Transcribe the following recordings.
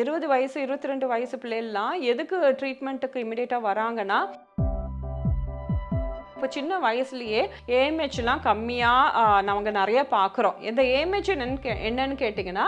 இருபது வயசு இருபத்தி ரெண்டு வயசு பிள்ளைகள்லாம் எதுக்கு ட்ரீட்மெண்ட்டுக்கு இமிடியேட்டாக வராங்கன்னா இப்போ சின்ன வயசுலயே ஏஎம்ஹெச்லாம் கம்மியாக நாங்கள் நிறைய பார்க்குறோம். இந்த ஏஎம்ஹெச் என்னன்னு கே என்னன்னு கேட்டிங்கன்னா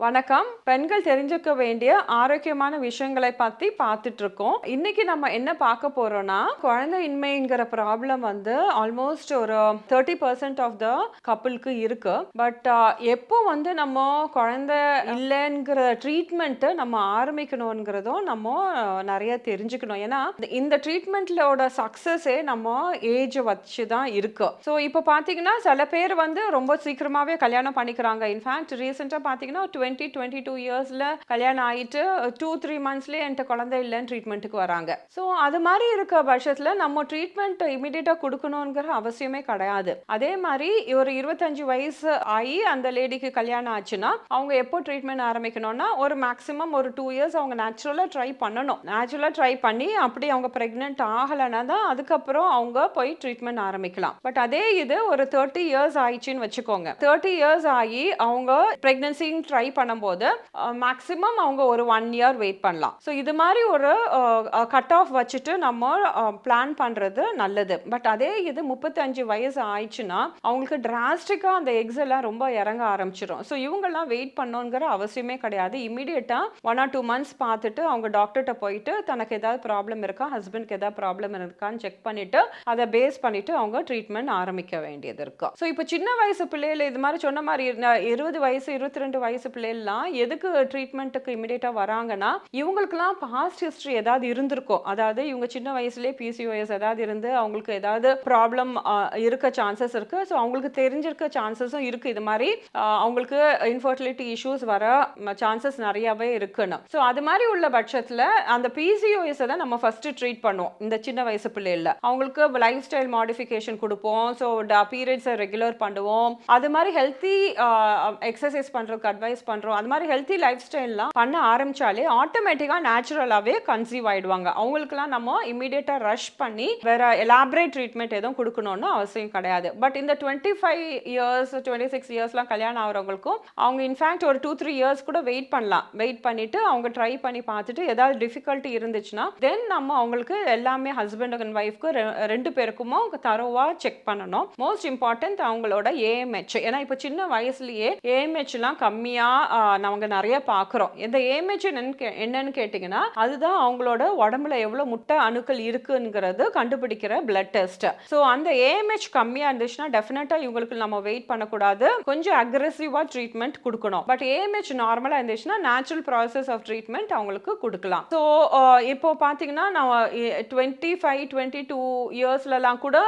வணக்கம். பெண்கள் தெரிஞ்சுக்க வேண்டிய ஆரோக்கியமான விஷயங்களை பத்தி பார்த்துட்டு இருக்கோம் இன்னைக்கு நம்ம என்ன பார்க்க போறோம்னா குழந்தையின்மைங்கிற ப்ராப்ளம் வந்து ஆல்மோஸ்ட் ஒரு தேர்ட்டி பர்சன்ட் ஆஃப் த கப்புளுக்கு இருக்கு. பட் எப்போ வந்து நம்ம குழந்தை இல்லைங்கிற ட்ரீட்மெண்ட்டு நம்ம ஆரம்பிக்கணுங்கிறதும் நம்ம நிறைய தெரிஞ்சுக்கணும். ஏன்னா இந்த- இந்த ட்ரீட்மெண்ட்லோட சக்ஸஸே நம்ம ஏஜ் வச்சு தான் இருக்கு. ஸோ இப்போ பார்த்தீங்கன்னா சில பேர் வந்து ரொம்ப சீக்கிரமாகவே கல்யாணம் பண்ணிக்கிறாங்க. இன்ஃபேக்ட் ரீசெண்டாக பார்த்தீங்கன்னா டுவெண்ட்டி டுவெண்ட்டி டூ இயர்ஸில் கல்யாணம் ஆகிட்டு டூ த்ரீ மந்த்ஸ்லேயே என்கிட்ட குழந்தை இல்லைன்னு ட்ரீட்மெண்ட்டுக்கு வராங்க. ஸோ அது மாதிரி இருக்க பட்சத்தில் நம்ம ட்ரீட்மெண்ட் இமீடியட்டாக கொடுக்கணுங்கிற அவசியமே கிடையாது. அதே மாதிரி ஒரு இருபத்தஞ்சு வயசு ஆகி அந்த லேடிக்கு கல்யாணம் ஆச்சுன்னா அவங்க எப்போ ட்ரீட்மெண்ட் ஆரம்பிக்கணும்னா ஒரு மேக்ஸிமம் ஒரு டூ இயர்ஸ் அவங்க நேச்சுரலாக ட்ரை பண்ணணும். நேச்சுரலாக ட்ரை பண்ணி அப்படி அவங்க ப்ரெக்னென்ட் ஆகலைன்னா தான் அதுக்கப்புறம் அவங்க போய் ட்ரீட்மெண்ட் ஆரம்பிக்கலாம். பட் அதே இது ஒரு தேர்ட்டி இயர்ஸ் ஆயிடுச்சுன்னு வச்சுக்கோங்க. தேர்ட்டி இயர்ஸ் ஆகி அவங்க ப்ரெக்னன்சிங் ட்ரை பண்ணும்போது மேக்ஸிமம் அவங்க ஒரு ஒன் இயர் வெயிட் பண்ணலாம். ஸோ இது மாதிரி ஒரு கட் ஆஃப் வச்சுட்டு நம்ம பிளான் பண்ணுறது நல்லது. பட் அதே இது முப்பத்தஞ்சு வயசு ஆயிடுச்சுன்னா அவங்களுக்கு டிராஸ்டிக்காக அந்த எக்ஸ் எல்லாம் ரொம்ப இறங்க ஆரம்பிச்சிடும் ஸோ இவங்கெல்லாம் வெயிட் பண்ணணுங்கிற அவசியமே கிடையாது. இமீடியட்டாக ஒன் ஆர் டூ மந்த்ஸ் பார்த்துட்டு அவங்க டாக்டர்கிட்ட போயிட்டு தனக்கு ஏதாவது ப்ராப்ளம் இருக்கா? ஹஸ்பண்ட்க்கு ஏதாவது ப்ராப்ளம் இருக்கான்னு செக் பண்ணிட்டு அதை பேஸ் பண்ணிட்டு அவங்க ட்ரீட்மெண்ட் ஆரம்பிக்க வேண்டியது இருக்கும் ஸோ இப்போ சின்ன வயசு பிள்ளைகள் இது மாதிரி சொன்ன மாதிரி இருபது வயசு இருபத்தி ரெண்டு வயசு எல்லாம் எதுக்கு ட்ரீட்மெண்ட்டுக்கு இமிடியேட்டாக வராங்கன்னா இவங்களுக்குலாம் பாஸ்ட் ஹிஸ்ட்ரி ஏதாவது இருந்திருக்கும் அதாவது இவங்க சின்ன வயசுலேயே பிசிஓஎஸ் ஏதாவது இருந்து அவங்களுக்கு ஏதாவது ப்ராப்ளம் இருக்க சான்சஸ் இருக்கு. ஸோ அவங்களுக்கு தெரிஞ்சிருக்க சான்சஸும் இருக்கு. இது மாதிரி அவங்களுக்கு இன்ஃபர்டிலிட்டி இஷ்யூஸ் வர சான்சஸ் நிறையாவே இருக்குன்னு. ஸோ அது மாதிரி உள்ள பட்சத்தில் அந்த பிசிஓஎஸை தான் நம்ம ஃபர்ஸ்ட் ட்ரீட் பண்ணுவோம் இந்த சின்ன வயசு பிள்ளைல அவங்களுக்கு லைஃப் ஸ்டைல் மாடிஃபிகேஷன் கொடுப்போம் ஸோ பீரியட்ஸை ரெகுலர் பண்ணுவோம். அது மாதிரி ஹெல்த்தி எக்ஸசைஸ் பண்ணுறதுக்கு அட்வைஸ் பண்ணுறோம் அது மாதிரி ஹெல்த்தி லைஃப் ஸ்டைல்லாம் பண்ண ஆரம்பிச்சாலே ஆட்டோமேட்டிக்காக நேச்சுரலாகவே கன்சீவ் ஆயிடுவாங்க. அவங்களுக்குலாம் நம்ம இமீடியட்டாக ரஷ் பண்ணி வேற எலாபரேட் ட்ரீட்மெண்ட் எதுவும் கொடுக்கணும்னு அவசியம் கிடையாது. பட் இந்த twenty five years twenty six இயர்ஸ்லாம் கல்யாணம் ஆகிறவங்களுக்கும் அவங்க இன்ஃபேக்ட் ஒரு டூ த்ரீ இயர்ஸ் கூட வெயிட் பண்ணலாம். வெயிட் பண்ணிட்டு அவங்க ட்ரை பண்ணி பார்த்துட்டு ஏதாவது டிஃபிகல்ட்டி இருந்துச்சுன்னா தென் நம்ம அவங்களுக்கு எல்லாமே ஹஸ்பண்ட் அண்ட் ஒய்ஃப்க்கு ரெண்டு பேருக்குமோ தரோவாக செக் பண்ணணும். மோஸ்ட் இம்பார்ட்டன்ட் அவங்களோட ஏஎம்ஹெச் ஏன்னா இப்போ சின்ன வயசுலயே ஏஎம்ஹெச்லாம் கம்மியாக அவங்க நிறைய பார்க்குறோம் இந்த ஏஎம்ஹெச் என்னன்னு கே- கேட்டிங்கன்னா அதுதான் அவங்களோட உடம்புல எவ்வளோ முட்டை அணுக்கள் இருக்குங்கிறது கண்டுபிடிக்கிற பிளட் டெஸ்ட் ஸோ அந்த ஏஎம்ஹெச் கம்மியாக இருந்துச்சுன்னா டெஃபினட்டாக இவங்களுக்கு நம்ம வெயிட் பண்ணக்கூடாது. கொஞ்சம் அக்ரெசிவாக ட்ரீட்மெண்ட் கொடுக்கணும். பட் ஏஎம்ஹெச் நார்மலாக இருந்துச்சுன்னா நேச்சுரல் ப்ராசஸ் ஆஃப் ட்ரீட்மெண்ட் அவங்களுக்கு கொடுக்கலாம். ஸோ இப்போ பார்த்தீங்கன்னா நான் டுவெண்ட்டி ஃபைவ் டுவெண்ட்டி டூ இயர்ஸ்லலாம் கூட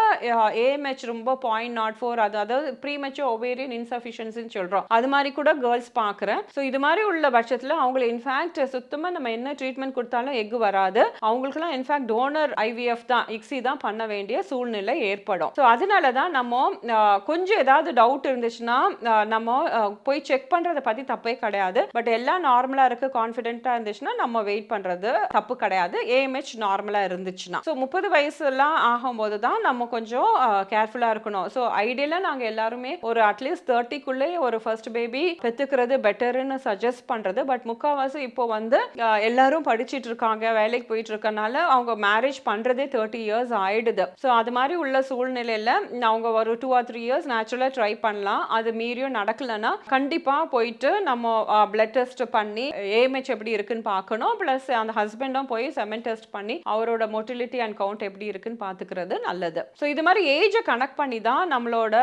ஏஎம்ஹெச் ரொம்ப பாயிண்ட் நாட் ஃபோர் அது அதாவது ப்ரீமெச்சர் ஒவேரியன் இன்சஃபிஷியன்சின்னு சொல்கிறோம் அது மாதிரி கூட கேர்ள்ஸ் சொல்கிறேன் ஸோ இது மாதிரி உள்ள பட்சத்தில் அவங்களை இன்ஃபேக்ட் சுத்தமாக நம்ம என்ன ட்ரீட்மெண்ட் கொடுத்தாலும் எக் வராது. அவங்களுக்குலாம் இன்ஃபேக்ட் டோனர் ஐவிஎஃப் தான் இக்ஸி தான் பண்ண வேண்டிய சூழ்நிலை ஏற்படும். ஸோ அதனால தான் நம்ம கொஞ்சம் ஏதாவது டவுட் இருந்துச்சுன்னா நம்ம போய் செக் பண்ணுறதை பற்றி தப்பே கிடையாது. பட் எல்லாம் நார்மலாக இருக்குது கான்ஃபிடென்ட்டாக இருந்துச்சுன்னா நம்ம வெயிட் பண்ணுறது தப்பு கிடையாது. ஏஎம்ஹெச் நார்மலாக இருந்துச்சுன்னா. ஸோ முப்பது வயசுலாம் ஆகும்போது தான் நம்ம கொஞ்சம் கேர்ஃபுல்லாக இருக்கணும். ஸோ ஐடியலாக நாங்கள் எல்லாருமே ஒரு அட்லீஸ்ட் தேர்ட்டிக்குள்ளே ஒரு ஃபர்ஸ்ட் பேபி பெற்றுக்கிறது பெட்டர்னு சஜஸ்ட் பண்ணுறது பட் முக்கால்வாசி இப்போ வந்து எல்லாரும் படிச்சுட்டு இருக்காங்க வேலைக்கு போயிட்டு இருக்கனால அவங்க மேரேஜ் பண்ணுறதே தேர்ட்டி இயர்ஸ் ஆயிடுது. ஸோ அது மாதிரி உள்ள சூழ்நிலையில் அவங்க ஒரு டூ ஆர் த்ரீ இயர்ஸ் நேச்சுரலாக ட்ரை பண்ணலாம். அது மீறியும் நடக்கலைன்னா கண்டிப்பாக போயிட்டு நம்ம பிளட் டெஸ்ட் பண்ணி ஏஎம்ஹெச் எப்படி இருக்குன்னு பார்க்கணும். ப்ளஸ் அந்த ஹஸ்பண்டும் போய் செமன் டெஸ்ட் பண்ணி அவரோட மொட்டிலிட்டி அண்ட் கவுண்ட் எப்படி இருக்குன்னு பார்த்துக்கிறது நல்லது. ஸோ இது மாதிரி ஏஜை கனெக்ட் பண்ணி தான் நம்மளோட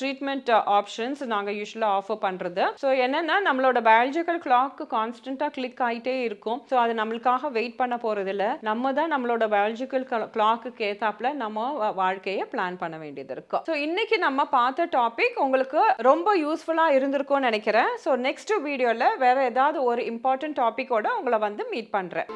ட்ரீட்மெண்ட் ஆப்ஷன்ஸ் நாங்கள் யூஸ்வலாக ஆஃபர் பண்ணுறது ஸோ என்னென்னா நம்மளோட பயாலஜிக்கல் கிளாக் கான்ஸ்டண்ட்டாக கிளிக் ஆகிட்டே இருக்கும். ஸோ அது நம்மளுக்காக வெயிட் பண்ண போகிறதில்ல நம்ம தான் நம்மளோட பயாலஜிக்கல் கிளாக்கு ஏத்தாப்புல நம்ம வா- வாழ்க்கையை பிளான் பண்ண வேண்டியது இருக்கும் ஸோ இன்னைக்கு நம்ம பார்த்த டாபிக் உங்களுக்கு ரொம்ப யூஸ்ஃபுல்லாக இருந்திருக்கும்னு நினைக்கிறேன். ஸோ நெக்ஸ்ட் வீடியோவில் வேற ஏதாவது ஒரு இம்பார்ட்டன்ட் டாப்பிக்கோட உங்களை வந்து மீட் பண்ணுறேன்